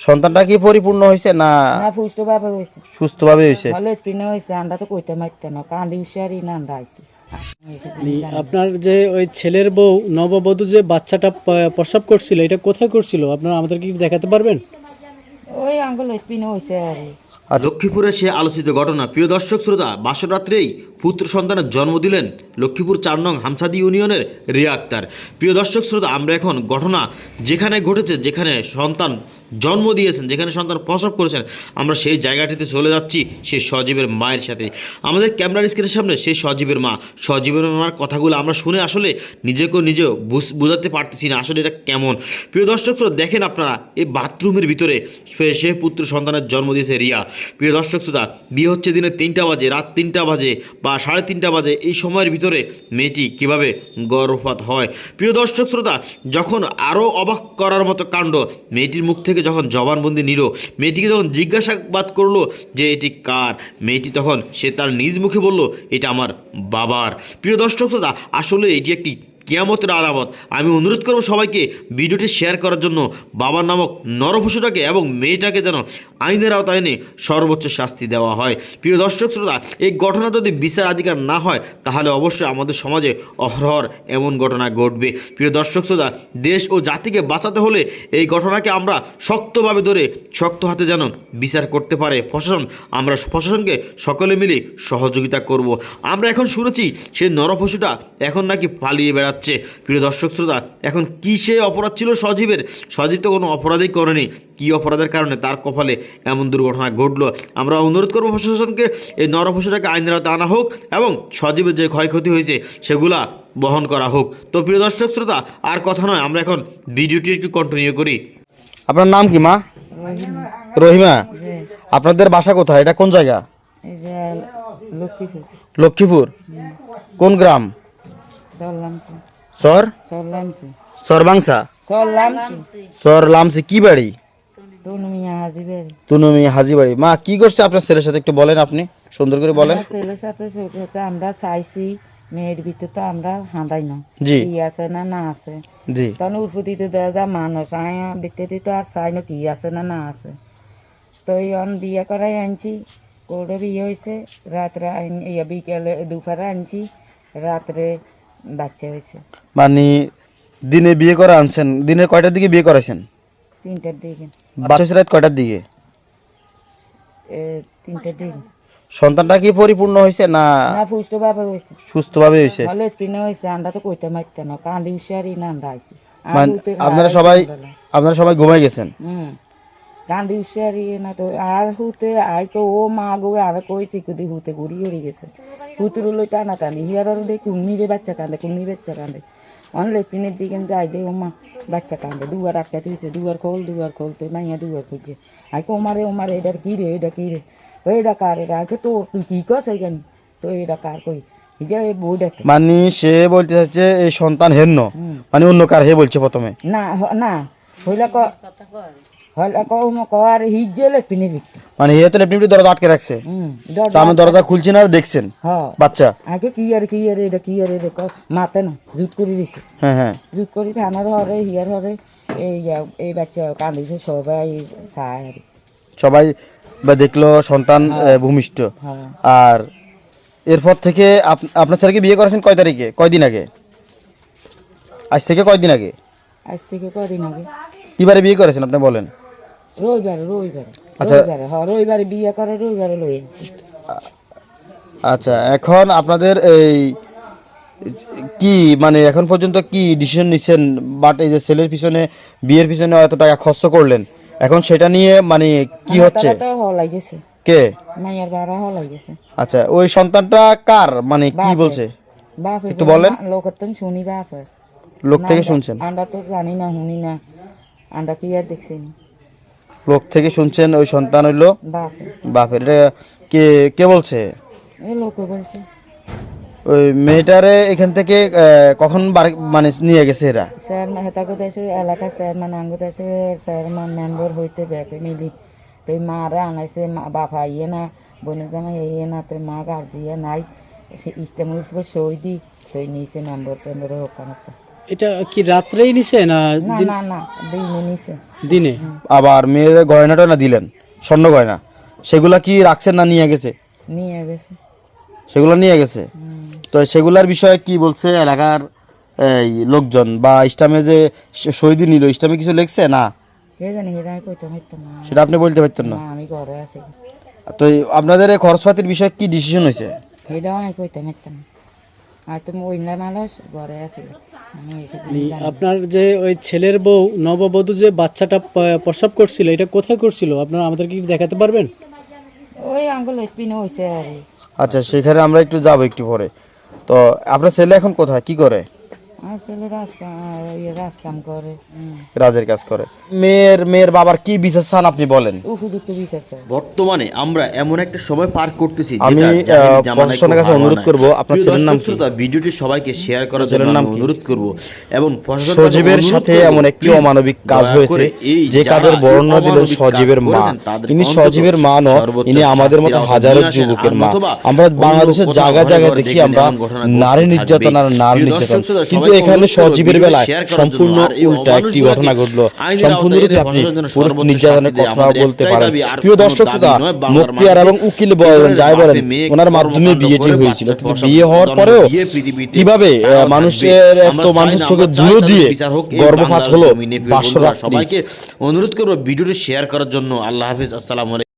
সন্তানটা কি পরিপূর্ণ হয়েছে না না সুস্থভাবে হয়েছে সুস্থভাবে হয়েছে হলে প্রিনে হয়েছে আমরা তো কইতে মারতে না কান্দি উশারি না আমরা আইছি। আপনার যে ওই ছেলের বউ নববধূ যে বাচ্চাটা প্রসব করছিল এটা কোথায় করছিল? আপনারা আমাদেরকে কি দেখাতে পারবেন? ওই আঙ্গুল প্রিনে হয়েছে আর লক্ষ্মীপুরে সে আলোচিত ঘটনা। প্রিয় দর্শক শ্রোতা বাসরাত্রেই পুত্র সন্তানের জন্ম দিলেন লক্ষ্মীপুর চার নং হামসাদি ইউনিয়নের রিয়া আক্তার। প্রিয় দর্শক শ্রোতা আমরা এখন ঘটনা যেখানে ঘটেছে যেখানে সন্তান জন্ম দিয়েছেন, যেখানে সন্তান প্রসব করেছেন, আমরা সেই জায়গাটিতে চলে যাচ্ছি, সেই সজীবের মায়ের সাথে। আমাদের ক্যামেরার স্ক্রিনের সামনে সেই সজীবের মা। সজীবের মার কথাগুলো আমরা শুনে আসলে নিজেকেও নিজেও বুঝ- বোঝাতে পারতেছি না আসলে এটা কেমন। প্রিয় দর্শক, শ্রোতা, দেখেন আপনারা, এই বাথরুমের ভিতরে সে পুত্র সন্তানের জন্ম দিয়েছে রিয়া। প্রিয় দর্শক, শ্রোতা, বিয়ে হচ্ছে দিনে তিনটা বাজে, রাত তিনটা বাজে বা সাড়ে তিনটা বাজে, এই সময়ের ভিতরে মেয়েটি কীভাবে গর্ভপাত হয়? প্রিয় দর্শক, শ্রোতা, যখন আরও অবাক করার মতো কাণ্ড, মেয়েটির মুখ থেকে যখন জবানবন্দি নিল, মেয়েটিকে যখন জিজ্ঞাসাবাদ করল যে এটি কার, মেয়েটি তখন সে তার নিজ মুখে বলল, এটা আমার বাবার। প্রিয় দর্শক শ্রোতা, আসলে এটি একটি কেয়ামতের আলামত। আমি অনুরোধ করব সবাইকে ভিডিওটি শেয়ার করার জন্য বাবার নামক নরভূষটাকে এবং মেয়েটাকে যেন আইনের আওতায় এনে সর্বোচ্চ শাস্তি দেওয়া হয়। প্রিয় দর্শক শ্রোতা, এই ঘটনা যদি বিচার অধিকার না হয়, তাহলে অবশ্যই আমাদের সমাজে অহরহর এমন ঘটনা ঘটবে। প্রিয় দর্শক শ্রোতা, দেশ ও জাতিকে বাঁচাতে হলে এই ঘটনাকে আমরা শক্তভাবে ধরে শক্ত হাতে যেন বিচার করতে পারে। প্রশাসন, আমরা প্রশাসনকে সকলে মিলে সহযোগিতা করব। আমরা এখন শুনেছি সেই নরপশুটা এখন নাকি পালিয়ে বেড়াচ্ছে। প্রিয় দর্শক শ্রোতা, এখন কী সে অপরাধ ছিল সজীবের? সজীব তো কোনো অপরাধই করেনি। কি অপরাধের কারণে তার কপালে এমন দুর্ঘটনা ঘটলো? আমরা অনুরোধ করব প্রশাসনকে এই নরপশুটাকে আইনের আওতায় আনা হোক এবং সজীবের যে ক্ষয়ক্ষতি হয়েছে সেগুলা বহন করা হোক। তো প্রিয় দর্শক শ্রোতা আর কথা নয় আমরা এখন ভিডিওটি একটু কন্টিনিউ করি। আপনার নাম কি মা? রহিমা? আপনাদের বাসা কোথায়? এটা কোন জায়গা? লক্ষ্মীপুর। কোন গ্রাম? সর সরবাংসা সর লামসি। কি বাড়ি? তুনুমি হাজিবাড়ি। মা কি করছে আপনার ছেলের সাথে? একটু বলেন আপনি। সুন্দর করে বলেন। ছেলের সাথে আমরা চাইছি মেয়ের ভিতরে তো আমরা হাঁদাই না। জি। কি আছে না না আছে। জি। তখন উৎপত্তিতে দেওয়া যা মানুষ আয়া ভিত্তিতে তো আর চাই না কি আছে না না আছে। তো এই অন বিয়ে করাই আনছি কোর্টে বিয়ে হয়েছে রাত্রে আইন- ইয়ে বিকেলে দুপুরে আনছি রাত্রে বাচ্চা হয়েছে। মানে দিনে বিয়ে করা আনছেন দিনে কয়টার দিকে বিয়ে করেছেন তিনটার দিকে। বাচ্চা হয়েছে রাত কয়টার দিকে? এ, তিনটার দিকে। সন্তানটা কি পরিপূর্ণ হয়েছে না হয়েছে। সুস্থভাবে হয়েছে? প্রিনে হয়েছে তো কইতে মারতে না। উশারি না আইছি। মানে আপনারা সবাই আপনারা সবাই ঘুমাই গেছেন? হুম। উশারি না তো আর হুতে আই কো ও মা গো আর কইছি কুদি হুতে গুড়ি হরি গেছে। হুতুর লই টানা টানি হিয়ার আর দে কুন্নি রে বাচ্চা কান্দে কুন্নি বাচ্চা কান্দে অনলে পিনের দিকে যাই দে ওমা মা বাচ্চা কান্দে দুয়ার আটকা দিয়েছে দুয়ার খোল দুয়ার খোল তো মাইয়া দুয়ার খুঁজছে আই ওমারে ওমারে ও মারে এটা কি রে এটা কী রে ও এটা কার এটা আগে তো তুই কী কস এখানে তো এটা কার কই মানে সে বলতে চাচ্ছে এই সন্তান হেন মানে অন্য কার হে বলছে প্রথমে না হ- না হইলা ক মানে তো দরজা আটকে রাখছে। আমি দরজা খুলছি না দেখছেন হ্যাঁ। বাচ্চা। আগে কি আর কি আর এটা কি আর এটা মাতে না জুত করে দিছে। হ্যাঁ হ্যাঁ। জুত করে থানার হরে হিয়ার হরে এই এই বাচ্চা কান্দিছে সবাই চায় সবাই বা দেখল সন্তান ভূমিষ্ঠ। হ্যাঁ। আর এরপর থেকে আপ- আপনার ছেলেকে বিয়ে করেছেন কয় তারিখে? কয়দিন আগে? আজ থেকে কয়দিন আগে? আজ থেকে কয়দিন আগে? কিবারে বিয়ে করেছেন আপনি বলেন। রবিবারে রবিবারে। আচ্ছা। রবিবারে হ্যাঁ রবিবারে বিয়ে করে রবিবারে লই আচ্ছা এখন আপনাদের এই কি মানে এখন পর্যন্ত কি ডিসিশন নিচ্ছেন বাট এই যে ছেলের পিছনে বিয়ের পিছনে এত টাকা খরচ করলেন এখন সেটা নিয়ে মানে কি হচ্ছে? কে? মাইয়ার বাড়া হলাই গেছে আচ্ছা ওই সন্তানটা কার? মানে কি বলছে? একটু বলেন। লোকের তো শুনি বাপের। লোক থেকে শুনছেন। আমরা তো জানি না শুনি না। আমরা কি আর দেখছি? না লোক থেকে শুনছেন ওই সন্তান হইল বাপের। এটা কে কে বলছে? ওই মেয়েটারে এখান থেকে কখন মানে নিয়ে গেছে এরা? স্যার হেতাকে দেশে এলাকার চেয়ারম্যান আঙ্গু দেশে চেয়ারম্যান মেম্বার হইতে ব্যাকে মিলি তুই মারা আনাইছে মা বাপ আইয়ে না বোনের জামাই আইয়ে না তুই মা গার্জিয়ে নাই। সে ইস্টেমের উপরে সই দি তুই নিচে মেম্বার টেম্বার হোক এটা কি রাত্রেই নিছে না না দিন- না না দিনে নিছে। দিনে? আবার মেয়ের গয়নাটা না দিলেন? স্বর্ণ গয়না। সেগুলা কি রাখছেন না নিয়ে গেছে? নিয়ে গেছে। সেগুলো নিয়ে গেছে? হুম। তো সেগুলার বিষয়ে কি বলছে এলাকার এই লোকজন? বা ইসলামে যে শ- শহীদ নিল ইসলামে কিছু লিখছে? না। কে জানি এরা কইতে পারতাম না। সেটা আপনি বলতে পারতেন না। না আমি ঘরে আছি। তো এই আপনাদের এই খরচপাতির বিষয়ে কি ডিসিশন হয়েছে? সেটাও আমি কইতে পারতাম না আর তুমি মানুষ ঘরে আছি আমি এসব মানে আপনার যে ওই ছেলের বউ নববধূ যে বাচ্চাটা প্রসব করছিল এটা কোথায় করছিল? আপনারা আমাদেরকে কি দেখাতে পারবেন? ওই আঙ্গুল পিনে হয়েছে আর আচ্ছা সেখানে আমরা একটু যাব একটু পরে। তো আপনার ছেলে এখন কোথায়? কি করে? আমার ছেলে রাজ কাম করে। রাজের কাজ করে। মেয়ের মেয়ের বাবার কি বিশেষ চান আপনি বলেন? উপযুক্ত বিচার চাই। বর্তমানে আমরা এমন একটা সময় পার করতেছি আমি, যেটা জাহিলি আহ, জামানায় প্রশাসনের কাছে অনুরোধ করব, আপনার ছেলের নাম শ্রোতা, ভিডিওটি সবাইকে শেয়ার করার জন্য নাম অনুরোধ করব। এবং সজীবের সাথে এমন একটি অমানবিক কাজ হয়েছে যে কাজের বর্ণনা দিলেন সজীবের মা। ইনি সজীবের মা ন সর্বোচ্চ ইনি আমাদের মতো হাজারো। যুবকের মা। আমরা বাংলাদেশের জায়গায় জায়গায় দেখি আমরা নারী নির্যাতন আর নারী নির্যাতন। শ্রোতা, কিন্তু এখানে সজীবের বেলায় সম্পূর্ণ উল্টা একটি ঘটনা ঘটলো। সম্পূর্ণরূপে আপনি পুরুষ নির্যাতনের কথা বলতে পারেন। প্রিয় দর্শক মুক্তিয়ার এবং উকিল ব- একেবারে যাই বলেন ওনার মাধ্যমে বিয়েটি হয়েছিল। কিন্তু বিয়ে হওয়ার পরেও কীভাবে মানুষের এত না, চোখে ধুলো দিয়ে গর্ভপাত হলো সবাইকে অনুরোধ করব ভিডিওটি শেয়ার করার জন্য। আল্লাহ হাফিজ আসসালামু